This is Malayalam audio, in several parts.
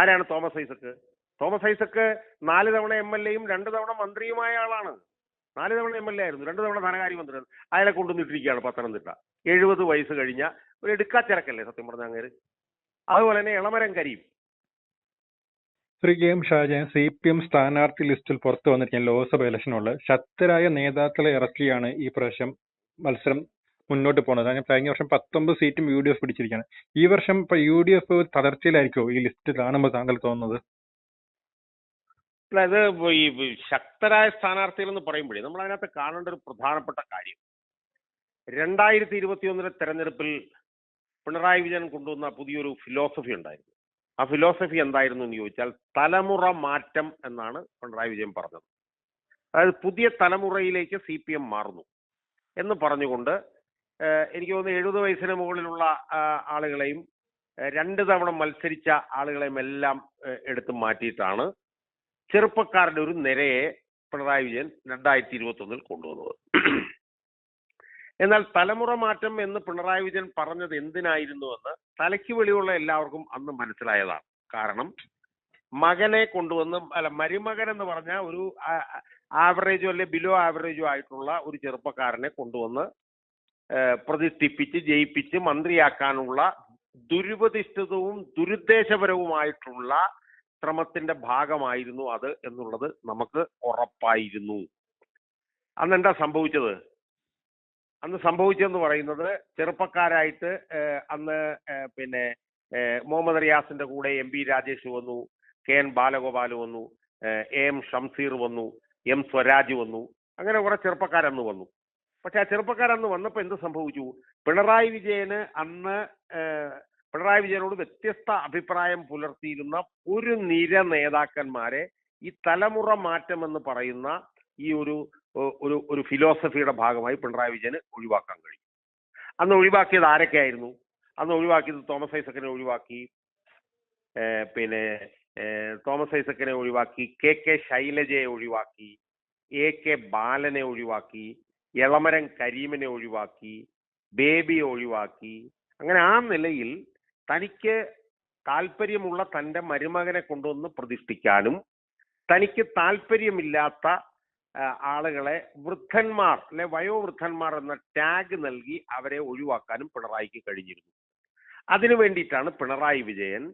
ആരാണ് തോമസ് ഐസക്ക്? തോമസ് ഐസക്ക് നാല് തവണ എം എൽ എയും രണ്ട് തവണ മന്ത്രിയുമായ ആളാണ്. നാല് തവണ എം എൽ എ ആയിരുന്നു. രണ്ട് തവണ ധനകാര്യമന്ത്രി. അയാളെ കൊണ്ടുവന്നിട്ടിരിക്കുകയാണ് പത്തനംതിട്ട. എഴുപത് വയസ്സ് കഴിഞ്ഞ ഒരു എടുക്കാത്തിരക്കല്ലേ സത്യം പറഞ്ഞ അങ്ങേര്? അതുപോലെ തന്നെ Elamaram Kareem. Shri K M Shajan C P M സ്ഥാനാർത്ഥി ലിസ്റ്റിൽ പുറത്തു വന്നിരിക്കുന്ന ലോക്സഭ ഇലക്ഷനുള്ള ശക്തരായ നേതാക്കളെ ഇറക്കിയാണ് ഈ പ്രാവശ്യം മത്സരം മുന്നോട്ട് പോകുന്നത്. കാരണം കഴിഞ്ഞ വർഷം പത്തൊമ്പത് സീറ്റും യു ഡി എഫ് പിടിച്ചിരിക്കുകയാണ്. ഈ വർഷം ഇപ്പൊ യു ഡി എഫ് തളർച്ചയിലായിരിക്കുമോ ഈ ലിസ്റ്റ് കാണുമ്പോൾ താങ്കൾ തോന്നുന്നത്? അല്ല അത് ഈ ശക്തരായ സ്ഥാനാർത്ഥികൾ എന്ന് പറയുമ്പോഴേ നമ്മൾ അതിനകത്ത് കാണേണ്ട ഒരു പ്രധാനപ്പെട്ട കാര്യം. രണ്ടായിരത്തി ഇരുപത്തിയൊന്നിലെ തെരഞ്ഞെടുപ്പിൽ പിണറായി വിജയൻ കൊണ്ടുവന്ന പുതിയൊരു ഫിലോസഫി ഉണ്ടായിരുന്നു. ആ ഫിലോസഫി എന്തായിരുന്നു എന്ന് ചോദിച്ചാൽ തലമുറ മാറ്റം എന്നാണ് പിണറായി വിജയൻ പറഞ്ഞത്. അതായത് പുതിയ തലമുറയിലേക്ക് സി പി എം മാറുന്നു എന്ന് പറഞ്ഞുകൊണ്ട് എനിക്ക് തോന്നുന്നു എഴുപത് വയസ്സിന് മുകളിലുള്ള ആളുകളെയും രണ്ട് തവണ മത്സരിച്ച ആളുകളെയും എല്ലാം എടുത്തു മാറ്റിയിട്ടാണ് ചെറുപ്പക്കാരുടെ ഒരു നിരയെ പിണറായി വിജയൻ രണ്ടായിരത്തി ഇരുപത്തി ഒന്നിൽ കൊണ്ടുവന്നത്. എന്നാൽ തലമുറ മാറ്റം എന്ന് പിണറായി വിജയൻ പറഞ്ഞത് എന്തിനായിരുന്നുവെന്ന് തലയ്ക്ക് വെളിയുള്ള എല്ലാവർക്കും അന്ന് മനസ്സിലായതാണ്. കാരണം മകനെ കൊണ്ടുവന്ന് അല്ല മരുമകൻ എന്ന് പറഞ്ഞ ഒരു ആവറേജോ അല്ലെ ബിലോ ആവറേജോ ആയിട്ടുള്ള ഒരു ചെറുപ്പക്കാരനെ കൊണ്ടുവന്ന് പ്രതിഷ്ഠിപ്പിച്ച് ജയിപ്പിച്ച് മന്ത്രിയാക്കാനുള്ള ദുരുപതിഷ്ഠിതവും ദുരുദ്ദേശപരവുമായിട്ടുള്ള ശ്രമത്തിന്റെ ഭാഗമായിരുന്നു അത് എന്നുള്ളത് നമുക്ക് ഉറപ്പായിരുന്നു. അന്ന് എന്താ സംഭവിച്ചത്? അന്ന് സംഭവിച്ചതെന്ന് പറയുന്നത് ചെറുപ്പക്കാരായിട്ട് അന്ന് പിന്നെ മുഹമ്മദ് റിയാസിന്റെ കൂടെ എം പി രാജേഷ് വന്നു കെ എൻ ബാലഗോപാൽ വന്നു എ എം ഷംസീർ വന്നു എം സ്വരാജ് വന്നു അങ്ങനെ കുറെ ചെറുപ്പക്കാരന്ന് വന്നു. പക്ഷെ ആ ചെറുപ്പക്കാരന്ന് വന്നപ്പോൾ എന്ത് സംഭവിച്ചു? പിണറായി വിജയന് അന്ന് പിണറായി വിജയനോട് വ്യത്യസ്ത അഭിപ്രായം പുലർത്തിയിരുന്ന ഒരു നിര നേതാക്കന്മാരെ ഈ തലമുറ മാറ്റം എന്ന് പറയുന്ന ഈ ഒരു ഒരു ഒരു ഫിലോസഫിയുടെ ഭാഗമായി പിണറായി വിജയന് ഒഴിവാക്കാൻ കഴിയും അന്ന് ഒഴിവാക്കിയത് ആരൊക്കെയായിരുന്നു? അന്ന് ഒഴിവാക്കിയത് തോമസ് ഐസക്കിനെ ഒഴിവാക്കി പിന്നെ തോമസ് ഐസക്കിനെ ഒഴിവാക്കി കെ കെ ശൈലജയെ ഒഴിവാക്കി എ കെ ബാലനെ ഒഴിവാക്കി എളമരം കരീമിനെ ഒഴിവാക്കി ബേബിയെ ഒഴിവാക്കി. അങ്ങനെ ആ നിലയിൽ തനിക്ക് താല്പര്യമുള്ള തന്റെ മരുമകനെ കൊണ്ടുവന്ന് പ്രതിഷ്ഠിക്കാനും തനിക്ക് താല്പര്യമില്ലാത്ത ആളുകളെ വൃദ്ധന്മാർ അല്ലെ വയോവൃദ്ധന്മാർ എന്ന ടാഗ് നൽകി അവരെ ഒഴിവാക്കാനും പിണറായിക്ക് കഴിഞ്ഞിരുന്നു. അതിനു വേണ്ടിയിട്ടാണ് പിണറായി വിജയൻ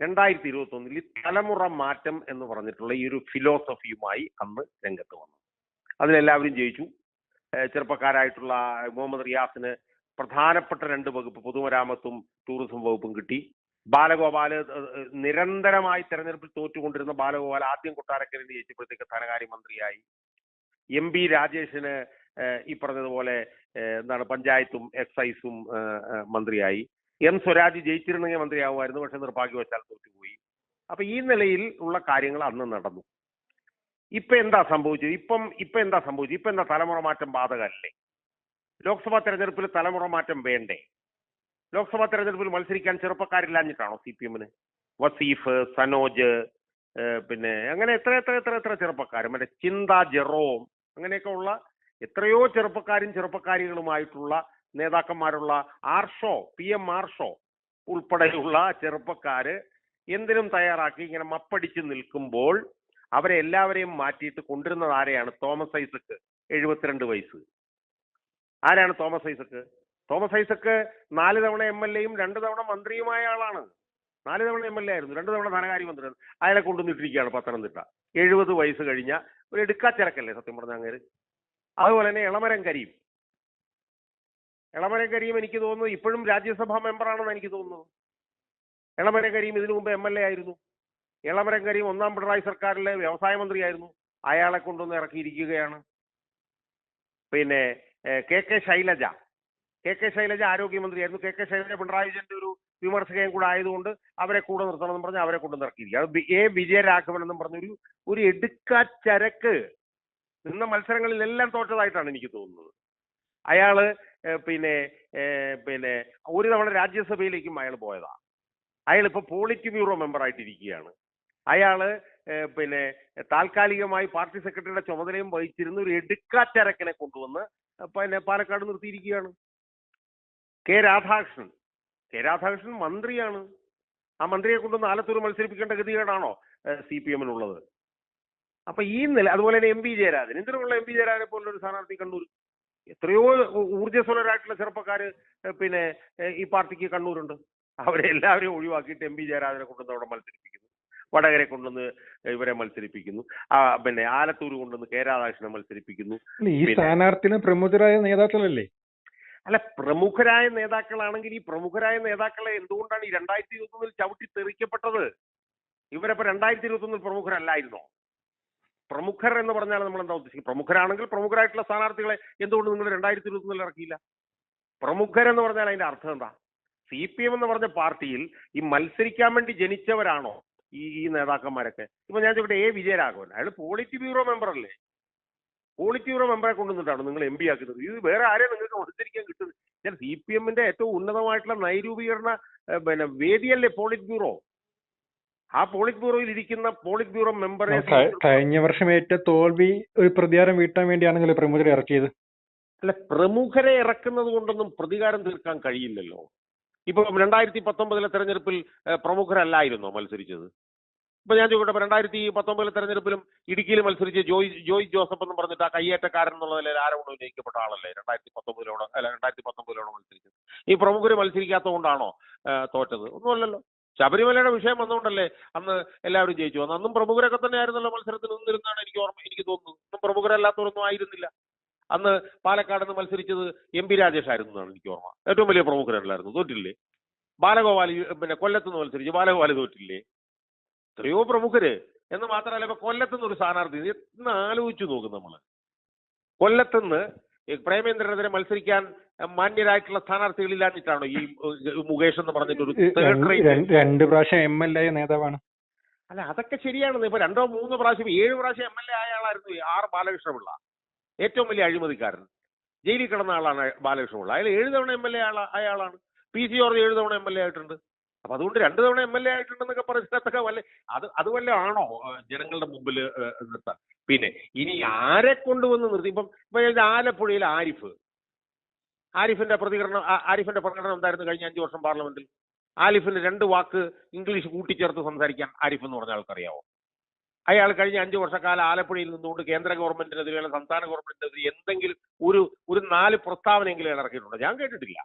രണ്ടായിരത്തി ഇരുപത്തി ഒന്നിൽ തലമുറ മാറ്റം എന്ന് പറഞ്ഞിട്ടുള്ള ഈ ഒരു ഫിലോസഫിയുമായി അന്ന് രംഗത്ത് വന്നു അതിലെല്ലാവരും ജയിച്ചു. ചെറുപ്പക്കാരായിട്ടുള്ള മുഹമ്മദ് റിയാസിന് പ്രധാനപ്പെട്ട രണ്ട് വകുപ്പ് പൊതുമരാമത്തും ടൂറിസം വകുപ്പും കിട്ടി. ബാലഗോപാൽ നിരന്തരമായി തെരഞ്ഞെടുപ്പിൽ തോറ്റുകൊണ്ടിരുന്ന ബാലഗോപാൽ ആദ്യം കൊട്ടാരക്കരയിൽ ജയിച്ചപ്പോഴത്തേക്ക് ധനകാര്യമന്ത്രിയായി. എം പി രാജേഷിന് ഈ പറഞ്ഞതുപോലെ എന്താണ് പഞ്ചായത്തും എക്സൈസും മന്ത്രിയായി. എം സ്വരാജ് ജയിച്ചിരുന്നെങ്കിൽ മന്ത്രിയാവുമായിരുന്നു പക്ഷെ നിർഭാഗ്യവശാൽ തോറ്റുപോയി. അപ്പൊ ഈ നിലയിൽ ഉള്ള കാര്യങ്ങൾ അന്ന് നടന്നു. ഇപ്പൊ എന്താ സംഭവിച്ചത്? ഇപ്പം ഇപ്പൊ എന്താ സംഭവിച്ചത്? ഇപ്പൊ എന്താ തലമുറ മാറ്റം ബാധകമല്ലേ ലോക്സഭാ തെരഞ്ഞെടുപ്പിൽ തലമുറ മാറ്റം വേണ്ടേ? ലോക്സഭാ തെരഞ്ഞെടുപ്പിൽ മത്സരിക്കാൻ ചെറുപ്പക്കാരില്ലാഞ്ഞിട്ടാണോ സി പി എമ്മിന് വസീഫ് സനോജ് പിന്നെ അങ്ങനെ എത്ര എത്ര എത്ര എത്ര ചെറുപ്പക്കാർ മറ്റേ ചിന്ത ജെറോം അങ്ങനെയൊക്കെ ഉള്ള എത്രയോ ചെറുപ്പക്കാരും ചെറുപ്പക്കാരികളുമായിട്ടുള്ള നേതാക്കന്മാരുള്ള ആർഷോ പി എം ആർഷോ ഉൾപ്പെടെയുള്ള ചെറുപ്പക്കാര് എന്തിനും തയ്യാറാക്കി ഇങ്ങനെ മപ്പടിച്ച് നിൽക്കുമ്പോൾ അവരെ എല്ലാവരെയും മാറ്റിയിട്ട് കൊണ്ടിരുന്നത് ആരെയാണ്? തോമസ് ഐസക്ക് എഴുപത്തിരണ്ട് വയസ്സ്. ആരാണ് തോമസ് ഐസക്ക്? തോമസ് ഐസക്ക് നാല് തവണ എം എൽ എയും രണ്ട് തവണ മന്ത്രിയുമായ ആളാണ്. നാല് തവണ എം എൽ എ ആയിരുന്നു. രണ്ട് തവണ ധനകാര്യ മന്ത്രി അയാളെ കൊണ്ടുവന്നിട്ടിരിക്കുകയാണ് പത്തനംതിട്ട. എഴുപത് വയസ്സ് കഴിഞ്ഞ ഒരു എടുക്കാച്ചിറക്കല്ലേ സത്യം പറഞ്ഞ അങ്ങേര്? അതുപോലെ തന്നെ ഇളമരം കരീം. ഇളമരം കരീം എനിക്ക് തോന്നുന്നു ഇപ്പോഴും രാജ്യസഭാ മെമ്പറാണെന്ന് എനിക്ക് തോന്നുന്നു. ഇളമരം കരീം ഇതിനു മുമ്പ് എം എൽ എ ആയിരുന്നു. ഇളമരം കരീം ഒന്നാം പിണറായി സർക്കാരിലെ വ്യവസായ മന്ത്രിയായിരുന്നു. അയാളെ കൊണ്ടുവന്ന് ഇറക്കിയിരിക്കുകയാണ്. പിന്നെ K K Shailaja. K K Shailaja ആരോഗ്യമന്ത്രിയായിരുന്നു. K K Shailaja Pinarayi വിജയന്റെ ഒരു വിമർശകയും കൂടെ ആയതുകൊണ്ട് അവരെ കൂടെ നിർത്തണം എന്ന് പറഞ്ഞ് അവരെ കൊണ്ടുവന്ന് ഇറക്കിയിരിക്കുക എ വിജയരാഘവൻ എന്നും പറഞ്ഞൊരു ഒരു എടുക്കാച്ചരക്ക് നിന്ന മത്സരങ്ങളിലെല്ലാം തോറ്റതായിട്ടാണ് എനിക്ക് തോന്നുന്നത്. അയാൾ പിന്നെ പിന്നെ ഒരു തവണ രാജ്യസഭയിലേക്കും അയാൾ പോയതാ. അയാൾ ഇപ്പൊ പോളിറ്റ് ബ്യൂറോ മെമ്പർ ആയിട്ടിരിക്കുകയാണ് അയാൾ പിന്നെ താൽക്കാലികമായി പാർട്ടി സെക്രട്ടറിയുടെ ചുമതലയും വഹിച്ചിരുന്ന. ഒരു എടുക്കാറ്റരക്കനെ കൊണ്ടുവന്ന് പിന്നെ പാലക്കാട് നിർത്തിയിരിക്കുകയാണ്. കെ രാധാകൃഷ്ണൻ. കെ രാധാകൃഷ്ണൻ മന്ത്രിയാണ്. ആ മന്ത്രിയെ കൊണ്ടുവന്ന് ആലത്തൂർ മത്സരിപ്പിക്കേണ്ട ഗതികേടാണോ സി പി എമ്മിനുള്ളത്? അപ്പൊ ഈ നില അതുപോലെ തന്നെ എം പി ജയരാജൻ. എന്തിനുള്ള എം പി ജയരാജനെ പോലുള്ള ഒരു സ്ഥാനാർത്ഥി കണ്ണൂർ എത്രയോ ഊർജസ്വലരായിട്ടുള്ള ചെറുപ്പക്കാര് പിന്നെ ഈ പാർട്ടിക്ക് കണ്ണൂരുണ്ട്. അവരെ എല്ലാവരെയും ഒഴിവാക്കിയിട്ട് എം പി ജയരാജനെ കൊണ്ടുവന്ന് അവിടെ മത്സരിപ്പിക്കുന്നു. വടകരെ കൊണ്ടുവന്ന് ഇവരെ മത്സരിപ്പിക്കുന്നു. പിന്നെ ആലത്തൂർ കൊണ്ടുവന്ന് കെ രാധാകൃഷ്ണനെ മത്സരിപ്പിക്കുന്നു ഈ സ്ഥാനാർത്ഥിന് പ്രമുഖരായ നേതാക്കളല്ലേ? അല്ല പ്രമുഖരായ നേതാക്കളാണെങ്കിൽ ഈ പ്രമുഖരായ നേതാക്കളെ എന്തുകൊണ്ടാണ് ഈ രണ്ടായിരത്തി ഇരുപത്തി ഒന്നിൽ ചവിട്ടി തെറിക്കപ്പെട്ടത് ഇവരപ്പോ രണ്ടായിരത്തി ഇരുപത്തി ഒന്നിൽ പ്രമുഖരല്ലായിരുന്നോ? പ്രമുഖർ എന്ന് പറഞ്ഞാൽ നമ്മൾ എന്താ ഉദ്ദേശിക്കുന്നത്? പ്രമുഖരാണെങ്കിൽ പ്രമുഖരായിട്ടുള്ള സ്ഥാനാർത്ഥികളെ എന്തുകൊണ്ട് നിങ്ങൾ രണ്ടായിരത്തി ഇരുപത്തി ഒന്നിൽ ഇറക്കിയില്ല പ്രമുഖരെന്ന് പറഞ്ഞാൽ അതിന്റെ അർത്ഥം എന്താ? സി പി എം എന്ന് പറഞ്ഞ പാർട്ടിയിൽ ഈ മത്സരിക്കാൻ വേണ്ടി ജനിച്ചവരാണോ? ഈ ഈ നേതാക്കന്മാരൊക്കെ. ഇപ്പൊ ഞാൻ ഇവിടെ എ. വിജയരാഘവൻ അയാൾ പോളിറ്റ് ബ്യൂറോ മെമ്പർ അല്ലേ? പോളിറ്റ് ബ്യൂറോ മെമ്പറെ കൊണ്ടുവന്നിട്ടാണ് നിങ്ങൾ എം പി ആക്കുന്നത്? ഇത് വേറെ ആരെയും നിങ്ങൾക്ക് മത്സരിക്കാൻ കിട്ടുന്നത്? ഞാൻ സി പി എമ്മിന്റെ ഏറ്റവും ഉന്നതമായിട്ടുള്ള നൈരൂപീകരണ പിന്നെ വേദിയല്ലേ പോളിറ്റ് ബ്യൂറോ ആ പോളിറ്റ് ബ്യൂറോയിൽ ഇരിക്കുന്ന പോളിറ്റ് ബ്യൂറോ മെമ്പറെ കഴിഞ്ഞ വർഷം ഏറ്റ തോൽവി ഒരു പ്രതികാരം വീട്ടാൻ വേണ്ടിയാണെങ്കിലും പ്രമുഖരെ ഇറക്കിയത്. അല്ല പ്രമുഖരെ ഇറക്കുന്നത് കൊണ്ടൊന്നും പ്രതികാരം തീർക്കാൻ കഴിയില്ലല്ലോ. ഇപ്പൊ രണ്ടായിരത്തി പത്തൊമ്പതിലെ തെരഞ്ഞെടുപ്പിൽ പ്രമുഖരല്ലായിരുന്നോ മത്സരിച്ചത്? ഇപ്പൊ ഞാൻ ചോദിക്കട്ടെ രണ്ടായിരത്തി പത്തൊമ്പതിലെ തെരഞ്ഞെടുപ്പിലും ഇടുക്കിയിൽ മത്സരിച്ച് ജോയ് ജോയ് ജോസഫ് എന്ന് പറഞ്ഞിട്ട് ആ കയ്യേറ്റക്കാരൻ എന്നുള്ള നിലയിൽ ആരോപണം ഉന്നയിക്കപ്പെട്ട ആളല്ലേ രണ്ടായിരത്തി പത്തൊമ്പതിലോട് അല്ല രണ്ടായിരത്തി പത്തൊമ്പതിലോട് മത്സരിച്ചത്? ഈ പ്രമുഖർ മത്സരിക്കാത്തത് കൊണ്ടാണോ തോറ്റത്? ഒന്നുമല്ലല്ലോ. ശബരിമലയുടെ വിഷയം വന്നുകൊണ്ടല്ലേ അന്ന് എല്ലാവരും ജയിച്ചു അന്ന് അന്നും പ്രമുഖരൊക്കെ തന്നെ ആയിരുന്നല്ലോ മത്സരത്തിൽ നിന്നിരുന്നാണ് എനിക്ക് ഓർമ്മ എനിക്ക് തോന്നുന്നത്. ഒന്നും പ്രമുഖരല്ലാത്തവരൊന്നും ആയിരുന്നില്ല. അന്ന് പാലക്കാട് നിന്ന് മത്സരിച്ചത് എം പി രാജേഷ് ആയിരുന്നു എന്നാണ് എനിക്ക് ഓർമ്മ. ഏറ്റവും വലിയ പ്രമുഖരല്ലായിരുന്നു. തോറ്റില്ലേ? ബാലഗോപാലി പിന്നെ കൊല്ലത്ത് നിന്ന് മത്സരിച്ച്. ബാലഗോപാലി തോറ്റില്ലേ? എത്രയോ പ്രമുഖര്. എന്ന് മാത്രമല്ല ഇപ്പൊ കൊല്ലത്തുനിന്ന് ഒരു സ്ഥാനാർത്ഥി. ഇന്ന് ആലോചിച്ചു നോക്കും നമ്മൾ കൊല്ലത്തുനിന്ന് പ്രേമേന്ദ്രനെതിരെ മത്സരിക്കാൻ മാന്യരായിട്ടുള്ള സ്ഥാനാർത്ഥികളില്ലാഞ്ഞിട്ടാണോ ഈ മുകേഷ് എന്ന് പറഞ്ഞിട്ടൊരു രണ്ട് പ്രാവശ്യം എം എൽ എ നേതാവാണ്. അല്ല അതൊക്കെ ശരിയാണ് ഇപ്പൊ രണ്ടോ മൂന്നോ പ്രാവശ്യം ഏഴ് പ്രാവശ്യം എം എൽ എ ആയ ആളായിരുന്നു ആർ ബാലകൃഷ്ണപിള്ള. ഏറ്റവും വലിയ അഴിമതിക്കാരൻ. ജയിലിൽ കിടന്ന ആളാണ് ബാലകൃഷ്ണപിള്ള അയാൾ ഏഴ് തവണ എം എൽ എ ആയ ആളാണ് പി സി ജോർജ് ഏഴ് തവണ എം എൽ എ ആയിട്ടുണ്ട്. അപ്പൊ അതുകൊണ്ട് രണ്ടു തവണ എം എൽ എ ആയിട്ടുണ്ടെന്നൊക്കെ പറയുന്നതൊക്കെ വല്ല അത് അത് വല്ല ആണോ? ജനങ്ങളുടെ മുമ്പിൽ നിർത്താൻ. പിന്നെ ഇനി ആരെ കൊണ്ടുവന്ന് നിർത്തി? ഇപ്പം ഇപ്പൊ ആലപ്പുഴയിൽ ആരിഫ്. ആരിഫിന്റെ പ്രതികരണം ആരിഫിന്റെ പ്രകടനം എന്തായിരുന്നു കഴിഞ്ഞ അഞ്ചു വർഷം പാർലമെന്റിൽ? ആരിഫിന് രണ്ട് വാക്ക് ഇംഗ്ലീഷ് കൂട്ടിച്ചേർത്ത് സംസാരിക്കാൻ ആരിഫ് എന്ന് പറഞ്ഞ ആൾക്കറിയാവോ? അയാൾ കഴിഞ്ഞ അഞ്ചു വർഷക്കാലം ആലപ്പുഴയിൽ നിന്നുകൊണ്ട് കേന്ദ്ര ഗവൺമെന്റിനെതിരെ സംസ്ഥാന ഗവൺമെന്റിനെതിരെ എന്തെങ്കിലും ഒരു ഒരു നാല് പ്രസ്താവനയെങ്കിലും അയാൾ ഇറക്കിയിട്ടുണ്ടോ. ഞാൻ കേട്ടിട്ടില്ല.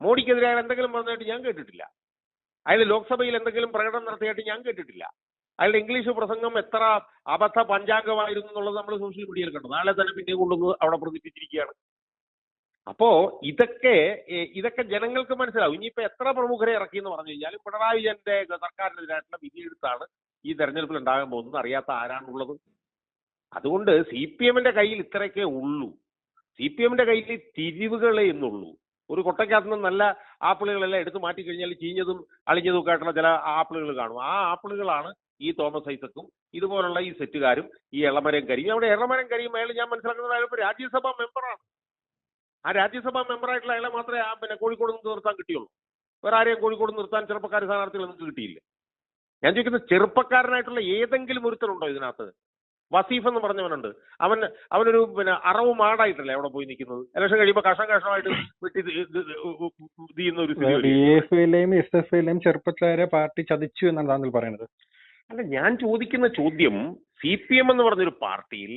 മോഡിക്കെതിരെ അയാൾ എന്തെങ്കിലും പറഞ്ഞതായിട്ട് ഞാൻ കേട്ടിട്ടില്ല. അയാൾ ലോക്സഭയിൽ എന്തെങ്കിലും പ്രകടനം നടത്തിയായിട്ട് ഞാൻ കേട്ടിട്ടില്ല. അയാളുടെ ഇംഗ്ലീഷ് പ്രസംഗം എത്ര അബദ്ധ പഞ്ചാംഗമായിരുന്നു എന്നുള്ളത് നമ്മൾ സോഷ്യൽ മീഡിയയിൽ കണ്ടു. നാളെ തന്നെ പിന്നെ കൊണ്ടുവന്ന് അവിടെ പ്രതിപ്പിച്ചിരിക്കുകയാണ് അപ്പോ ഇതൊക്കെ ഇതൊക്കെ ജനങ്ങൾക്ക് മനസ്സിലാവും. ഇനിയിപ്പോ എത്ര പ്രമുഖരെ ഇറക്കി എന്ന് പറഞ്ഞു കഴിഞ്ഞാൽ പിണറായി വിജയന്റെ സർക്കാരിനെതിരായിട്ടുള്ള വിധിയെടുത്താണ് ഈ തെരഞ്ഞെടുപ്പിൽ ഉണ്ടാകാൻ പോകുന്നത് അറിയാത്ത ആരാണുള്ളത്? അതുകൊണ്ട് സി പി എമ്മിന്റെ കയ്യിൽ ഇത്രയൊക്കെ ഉള്ളൂ. സി പി എമ്മിന്റെ കയ്യിൽ തിരിവുകളെ എന്നുള്ളൂ. ഒരു കൊട്ടയ്ക്കകത്ത് നിന്ന് നല്ല ആപ്പിളുകളെല്ലാം എടുത്തു മാറ്റി കഴിഞ്ഞാൽ ചീഞ്ഞതും അളിഞ്ഞതും ഒക്കെ ആയിട്ടുള്ള ചില ആപ്പിളുകൾ കാണും. ആ ആപ്പിളുകളാണ് ഈ തോമസ് ഐസക്കും ഇതുപോലുള്ള ഈ സെറ്റുകാരും ഈ എളമരം കരിയും. അവിടെ എളമരം കരിയും അയാൾ ഞാൻ മനസ്സിലാക്കുന്നത് അയാൾ രാജ്യസഭാ മെമ്പറാണ്. ആ രാജ്യസഭാ മെമ്പറായിട്ടുള്ള അയാളെ മാത്രമേ ആ പിന്നെ കോഴിക്കോട് നിന്ന് നിർത്താൻ കിട്ടിയുള്ളൂ. വേറെ ആരെയും കോഴിക്കോട് നിർത്താൻ ചെറുപ്പക്കാർ സ്ഥാനാർത്ഥികൾ നിങ്ങൾക്ക് കിട്ടിയില്ല. ഞാൻ ചോദിക്കുന്നത് ചെറുപ്പക്കാരനായിട്ടുള്ള ഏതെങ്കിലും ഒരുത്തനുണ്ടോ ഇതിനകത്ത്? വസീഫ് എന്ന് പറഞ്ഞവനുണ്ട്. അവൻ അവനൊരു പിന്നെ അറവ് മാടായിട്ടല്ലേ അവിടെ പോയി നിൽക്കുന്നത്? ഇലക്ഷൻ കഴിയുമ്പോൾ കഷം കഷമായിട്ട് വെട്ടി ചെയ്യുന്ന ഒരു എസ് എഫ് ഐയിലെയും ചെറുപ്പക്കാരെ പാർട്ടി ചതിച്ചു എന്നാണ് താങ്കൾ പറയുന്നത്. അല്ല ഞാൻ ചോദിക്കുന്ന ചോദ്യം സി പി എം എന്ന് പറഞ്ഞൊരു പാർട്ടിയിൽ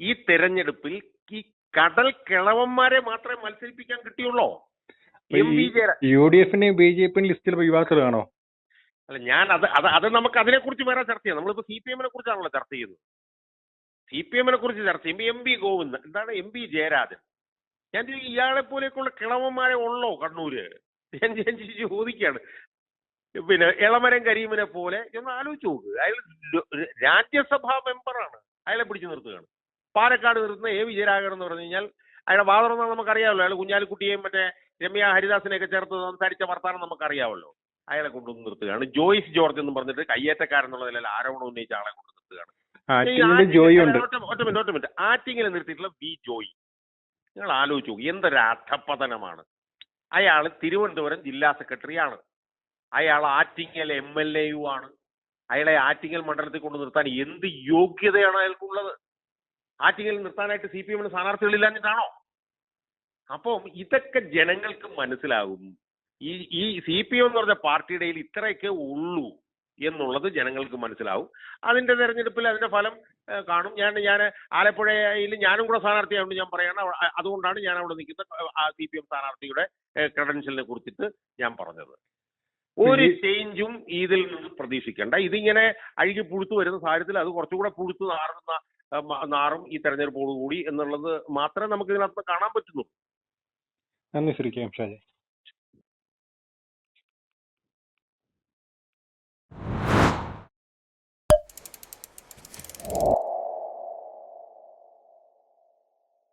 ഈ തെരഞ്ഞെടുപ്പിൽ ഈ കടൽ കിളവന്മാരെ മാത്രമേ മത്സരിപ്പിക്കാൻ കിട്ടിയുള്ളോ? എം യു ഡി എഫിനെയും ബി ജെ പി ലിസ്റ്റിൽ യുവാക്കളാണോ അല്ല ഞാൻ അത് അത് അത് നമുക്ക് അതിനെക്കുറിച്ച് വേറെ ചർച്ച ചെയ്യാം. നമ്മളിപ്പോ സി പി എമ്മിനെ കുറിച്ചാണല്ലോ ചർച്ച ചെയ്യുന്നത്. സി പി എമ്മിനെ കുറിച്ച് ചർച്ച ചെയ്യുമ്പോൾ എം പി ഗോവിന്ദൻ എന്താണ് എം പി ജയരാജൻ? ഞാൻ ഇയാളെ പോലെയൊക്കെയുള്ള കിളവന്മാരെ ഉള്ളോ കണ്ണൂര്? ഞാൻ ഞാൻ ചോദിക്കുകയാണ് പിന്നെ ഇളമരം കരീമിനെ പോലെ ഒന്ന് ആലോചിച്ച് നോക്ക്. അയാൾ രാജ്യസഭാ മെമ്പറാണ്. അയാളെ പിടിച്ചു നിർത്തുകയാണ്. പാലക്കാട് നിർത്തുന്ന എ വിജയരാഘവൻ എന്ന് പറഞ്ഞു കഴിഞ്ഞാൽ അയാളുടെ വാദം നമുക്കറിയാമല്ലോ. അയാൾ കുഞ്ഞാലിക്കുട്ടിയെയും മറ്റേ രമ്യ ഹരിദാസിനെയൊക്കെ ചേർത്ത് സംസാരിച്ച വർത്താനം നമുക്കറിയാമല്ലോ. അയാളെ കൊണ്ടുവന്ന് നിർത്തുകയാണ്. ജോയിസ് ജോർജ് എന്ന് പറഞ്ഞിട്ട് കയ്യേറ്റക്കാരൻ എന്നുള്ള നിലയിൽ ആരോപണം ഉന്നയിച്ച ആളെ കൊണ്ട് നിർത്തുകയാണ്. ഒറ്റ ഒറ്റ മിനിറ്റ് ഒറ്റ മിനിറ്റ്. ആറ്റിങ്ങിൽ നിർത്തിയിട്ടുള്ള വി ജോയി. നിങ്ങൾ ആലോചിച്ച് നോക്കി എന്തൊരു അധപ്പതനമാണ് അയാൾ തിരുവനന്തപുരം ജില്ലാ സെക്രട്ടറിയാണ് അയാൾ ആറ്റിങ്ങൽ എം എൽ എയും ആണ്. അയാളെ ആറ്റിങ്ങൽ മണ്ഡലത്തിൽ കൊണ്ട് നിർത്താൻ എന്ത് യോഗ്യതയാണ് അയാൾക്കുള്ളത്? ആറ്റിങ്ങൽ നിർത്താനായിട്ട് സി പി എമ്മിന് സ്ഥാനാർത്ഥികളില്ലാഞ്ഞിട്ടാണോ? അപ്പം ഇതൊക്കെ ജനങ്ങൾക്ക് മനസ്സിലാകും. ഈ ഈ സി പി എം എന്ന് പറഞ്ഞ പാർട്ടിയുടെ ഇത്രയൊക്കെ ഉള്ളൂ എന്നുള്ളത് ജനങ്ങൾക്ക് മനസ്സിലാവും. അതിന്റെ തെരഞ്ഞെടുപ്പിൽ അതിന്റെ ഫലം കാണും. ഞാൻ ഞാൻ ആലപ്പുഴയിൽ ഞാനും കൂടെ സ്ഥാനാർത്ഥിയായതുകൊണ്ട് ഞാൻ പറയണം. അതുകൊണ്ടാണ് ഞാൻ അവിടെ നിൽക്കുന്ന സി പി എം സ്ഥാനാർത്ഥിയുടെ ക്രെഡൻഷ്യലിനെ കുറിച്ചിട്ട് ഞാൻ പറഞ്ഞത്. ഒരു ചേഞ്ചും ഇതിൽ നിന്ന് പ്രതീക്ഷിക്കേണ്ട. ഇതിങ്ങനെ അഴുകി പുഴുത്തു വരുന്ന സാഹചര്യത്തിൽ അത് കുറച്ചുകൂടെ പുഴുത്തു നാറുന്ന നാറും ഈ തെരഞ്ഞെടുപ്പോടുകൂടി എന്നുള്ളത് മാത്രമേ നമുക്ക് ഇതിനകത്ത് കാണാൻ പറ്റുന്നു നന്ദി ശ്രീ കെ എം ഷാജൻ